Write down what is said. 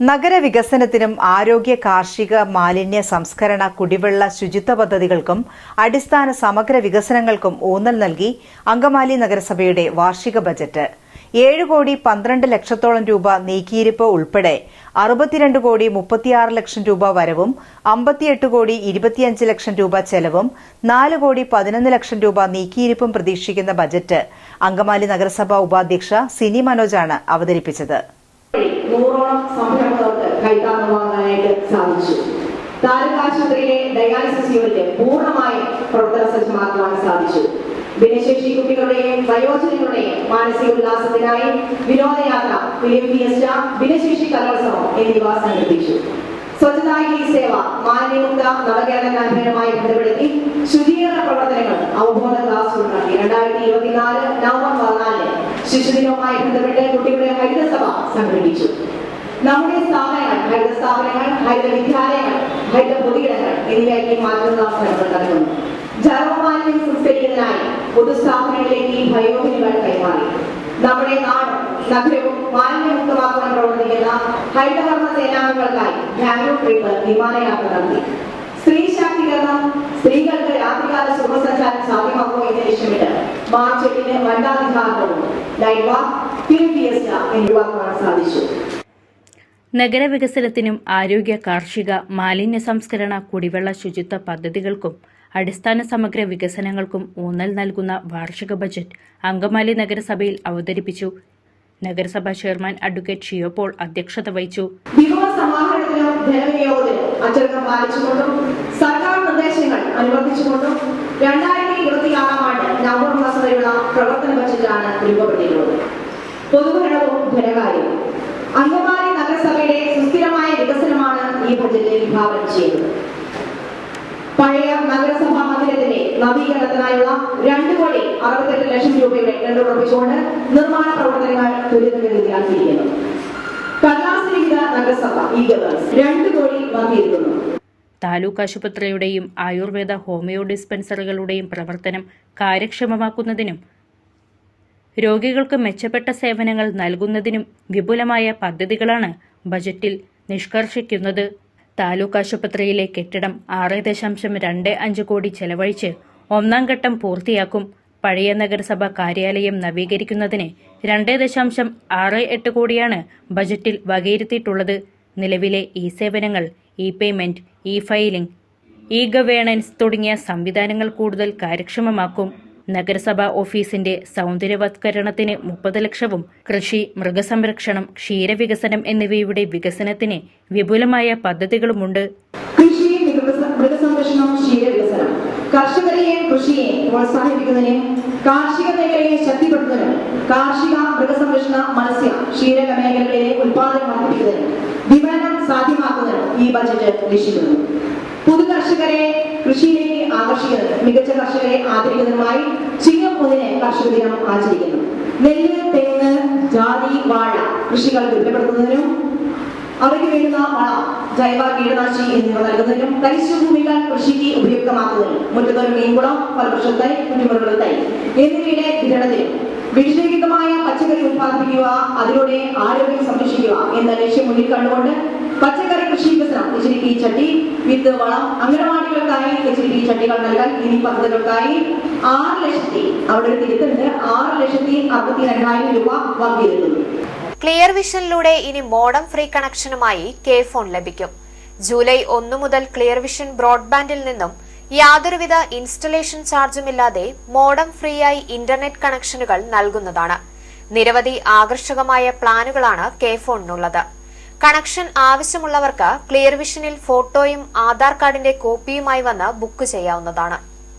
നഗരവികസനത്തിനും ആരോഗ്യ കാർഷിക മാലിന്യ സംസ്കരണ കുടിവെള്ള ശുചിത്വ പദ്ധതികൾക്കും അടിസ്ഥാന സമഗ്ര വികസനങ്ങൾക്കും ഊന്നൽ നൽകി അങ്കമാലി നഗരസഭയുടെ വാർഷിക ബജറ്റ്. ഏഴ് കോടി പന്ത്രണ്ട് ലക്ഷത്തോളം രൂപ നീക്കിയിരിപ്പ് ഉൾപ്പെടെ അറുപത്തിരണ്ട് കോടി മുപ്പത്തിയാറ് ലക്ഷം രൂപ വരവും അമ്പത്തിയെട്ട് കോടി ഇരുപത്തിയഞ്ച് ലക്ഷം രൂപ ചെലവും നാല് കോടി പതിനൊന്ന് ലക്ഷം രൂപ നീക്കിയിരിപ്പും പ്രതീക്ഷിക്കുന്ന ബജറ്റ് അങ്കമാലി നഗരസഭാ ഉപാധ്യക്ഷ സിനി മനോജാണ് അവതരിപ്പിച്ചത്. നൂറോളം സംരംഭകർക്ക് കൈത്താങ്ങ് വാങ്ങാനായിട്ട് സാധിച്ചു. താലൂക്ക് ആശുപത്രിയിലെ ഡയാലിസിസ് യൂണിറ്റ് പൂർണമായും പ്രവർത്തന സജ്ജമാക്കുവാൻ സാധിച്ചു. ഭിന്നശേഷി കുട്ടികളുടെയും വയോജനങ്ങളുടെയും മാനസിക ഉല്ലാസത്തിനായി വിനോദയാത്ര ഫിലിം ഫിയസ്റ്റ ഭിന്നശേഷി കലോത്സവം എന്നിവ സംഘടിപ്പിച്ചു. സ്വച്ഛതാ ഈ സേവ മാലിന്യമുക്ത നവകേരള ക്യാമ്പയിനുമായി ബന്ധപ്പെടുത്തി ശുചീകരണ പ്രവർത്തനങ്ങൾ അവബോധ ക്ലാസ് നടത്തി രണ്ടായിരത്തി ഇരുപത്തിനാല് നവംബർ പതിനാലിന് ശിശുദിനവുമായി ബന്ധപ്പെട്ട് കുട്ടികളുടെ ഹരിതസഭ സംഘടിപ്പിച്ചു. നമ്മുടെ സ്ഥാപനങ്ങൾ ഹരിത സ്ഥാപനങ്ങൾ ഹരിത വിദ്യാലയങ്ങൾ ഹരിത പൊതുയിടങ്ങൾ എന്നിവയ്ക്ക് മാറ്റുന്ന ശ്രമങ്ങൾ നടക്കുന്നു ജലമാലിന്യം സംസ്കരിക്കുന്നതിനായി പൊതുസ്ഥാപനങ്ങളിലേക്ക് ബയോബിനുകൾ കൈമാറി. നമ്മുടെ നാട് നഗരവും മാലിന്യമുക്തമാക്കാൻ പ്രവർത്തിക്കുന്ന ഹരിതകർമ്മ സേനാംഗങ്ങൾക്കായി ബാംഗ്ലൂർ ട്രിപ്പ് വിമാനയാത്ര നടത്തി. സ്ത്രീ ശാക്തീകരണം സ്ത്രീകൾക്ക് രാത്രികാല സുഖസഞ്ചാരം സാധ്യമാക്കുക എന്ന ലക്ഷ്യമിട്ട് മാർച്ച് എട്ടിന് വനിതാധികാരവും ലൈറ്റ് വാക്ക് ഫിലിം എന്നിവ സാധിച്ചു. നഗരവികസനത്തിനും ആരോഗ്യ കാർഷിക മാലിന്യ സംസ്കരണ കുടിവെള്ള ശുചിത്വ പദ്ധതികൾക്കും അടിസ്ഥാന സമഗ്ര വികസനങ്ങൾക്കും ഊന്നൽ നൽകുന്ന വാർഷിക ബജറ്റ് അങ്കമാലി നഗരസഭയിൽ അവതരിപ്പിച്ചു. നഗരസഭാ ചെയർമാൻ അഡ്വക്കേറ്റ് ഷിയോ പോൾ അധ്യക്ഷത വഹിച്ചു. പൊതുഭരണവും ധനകാര്യവും അങ്കമാലി നഗരസഭയുടെ സുസ്ഥിരമായ വികസനമാണ് ഈ ബജറ്റിൽ വിഭാവനം ചെയ്തത് പഴയ നഗരസഭാ മന്ദിരത്തിന്റെ നവീകരണത്തിനായുള്ള രണ്ട് കോടി അറുപത്തെട്ട് ലക്ഷം രൂപയുടെ ടെൻഡർ ഉറപ്പിച്ചുകൊണ്ട് നിർമ്മാണ പ്രവർത്തനങ്ങൾ ത്വരിതഗതിയിലാക്കിയിരിക്കുന്നു കടലാസരഹിത നഗരസഭ കോടി താലൂക്ക് ആശുപത്രിയുടെയും ആയുർവേദ ഹോമിയോ ഡിസ്പെൻസറികളുടെയും പ്രവർത്തനം കാര്യക്ഷമമാക്കുന്നതിനും രോഗികൾക്ക് മെച്ചപ്പെട്ട സേവനങ്ങൾ നൽകുന്നതിനും വിപുലമായ പദ്ധതികളാണ് ബജറ്റിൽ നിഷ്കർഷിക്കുന്നത്. താലൂക്ക് ആശുപത്രിയിലെ കെട്ടിടം ആറ് ദശാംശം രണ്ട് അഞ്ച് കോടി ചെലവഴിച്ച് ഒന്നാം ഘട്ടം പൂർത്തിയാക്കും. പഴയ നഗരസഭ കാര്യാലയം നവീകരിക്കുന്നതിന് രണ്ട് ദശാംശം ആറ് എട്ട് കോടിയാണ് ബജറ്റിൽ വകയിരുത്തിയിട്ടുള്ളത്. നിലവിലെ ഇ സേവനങ്ങൾ E payment E filing E governance തുടങ്ങിയ സംവിധാനങ്ങൾ കൂടുതൽ കാര്യക്ഷമമാക്കും. നഗരസഭാ ഓഫീസിന്റെ സൗന്ദര്യവത്കരണത്തിന് മുപ്പത് ലക്ഷവും കൃഷി മൃഗസംരക്ഷണം ക്ഷീരവികസനം എന്നിവയുടെ വികസനത്തിന് വിപുലമായ പദ്ധതികളുമുണ്ട്. കൃഷി മൃഗസ- മൃഗസംരക്ഷണം ക്ഷീരവികസനം. കർഷകരെയും കൃഷിയെയും പ്രോത്സാഹിപ്പിക്കുന്നതിനും കാർഷിക മേഖലയെ ശക്തിപ്പെടുത്തുന്നതിനും കാർഷിക മൃഗസംരക്ഷണ മത്സ്യ ക്ഷീരക മേഖലകളിലെ ഉൽപാദനം വർദ്ധിപ്പിക്കുന്നതിനും വിപണനം സാധ്യമാക്കുന്നതിനും ഈ ബജറ്റ് ലക്ഷ്യമിടുന്നു. പുതു കർഷകരെ കൃഷിയിലേക്ക് ആകർഷിക്കുന്നത് മികച്ച കർഷകരെ ആദരിക്കുന്നതിനുമായി ചിങ്ങം ഒന്നിന് കർഷക ദിനം ആചരിക്കുന്നു. നെല്ല് തെങ്ങ് ജാതി വാഴ കൃഷികൾ ദുരിതപ്പെടുത്തുന്നതിനും അവയ്ക്ക് വേണ്ടുന്ന വള ജൈവ കീടനാശി എന്നിവ നൽകുന്നതിനും തരിശുഭൂമികൾ കൃഷിക്ക് ഉപയുക്തമാക്കുന്നതിനും മുറ്റത്തൊരു മീൻകുളം ഫലവൃക്ഷ തൈ കുറ്റിമുറകൾ തൈ എന്നിവയുടെ വിതരണത്തിനും വിഷരഹിതമായ പച്ചക്കറി ഉത്പാദിപ്പിക്കുക അതിലൂടെ ആരോഗ്യം സംരക്ഷിക്കുക എന്ന ലക്ഷ്യം മുന്നിൽ കണ്ടുകൊണ്ട് പച്ചക്കറി കൃഷി വികസനം ഇച്ചിരി ചട്ടി വിത്ത് വളം അംഗനവാടികൾക്കായി എച്ച് ചട്ടികൾ നൽകാൻ എന്നീ പദ്ധതികൾക്കായി ആറ് ലക്ഷത്തി അവിടെ ഒരു തിരുത്തുണ്ട് ആറ് ലക്ഷത്തി അറുപത്തി രണ്ടായിരം രൂപ വന്നിരുന്നു ക്ലിയർ വിഷനിലൂടെ ഇനി മോഡം ഫ്രീ കണക്ഷനുമായി കെ ഫോൺ ലഭിക്കും. ജൂലൈ ഒന്ന് മുതൽ ക്ലിയർ വിഷൻ ബ്രോഡ്ബാൻഡിൽ നിന്നും യാതൊരുവിധ ഇൻസ്റ്റലേഷൻ ചാർജുമില്ലാതെ മോഡം ഫ്രീ ആയി ഇന്റർനെറ്റ് കണക്ഷനുകൾ നൽകുന്നതാണ്. നിരവധി ആകർഷകമായ പ്ലാനുകളാണ് കെ ഫോണിനുള്ളത് കണക്ഷൻ ആവശ്യമുള്ളവർക്ക് ക്ലിയർ വിഷനിൽ ഫോട്ടോയും ആധാർ കാർഡിന്റെ കോപ്പിയുമായി വന്ന് ബുക്ക് ചെയ്യാവുന്നതാണ്.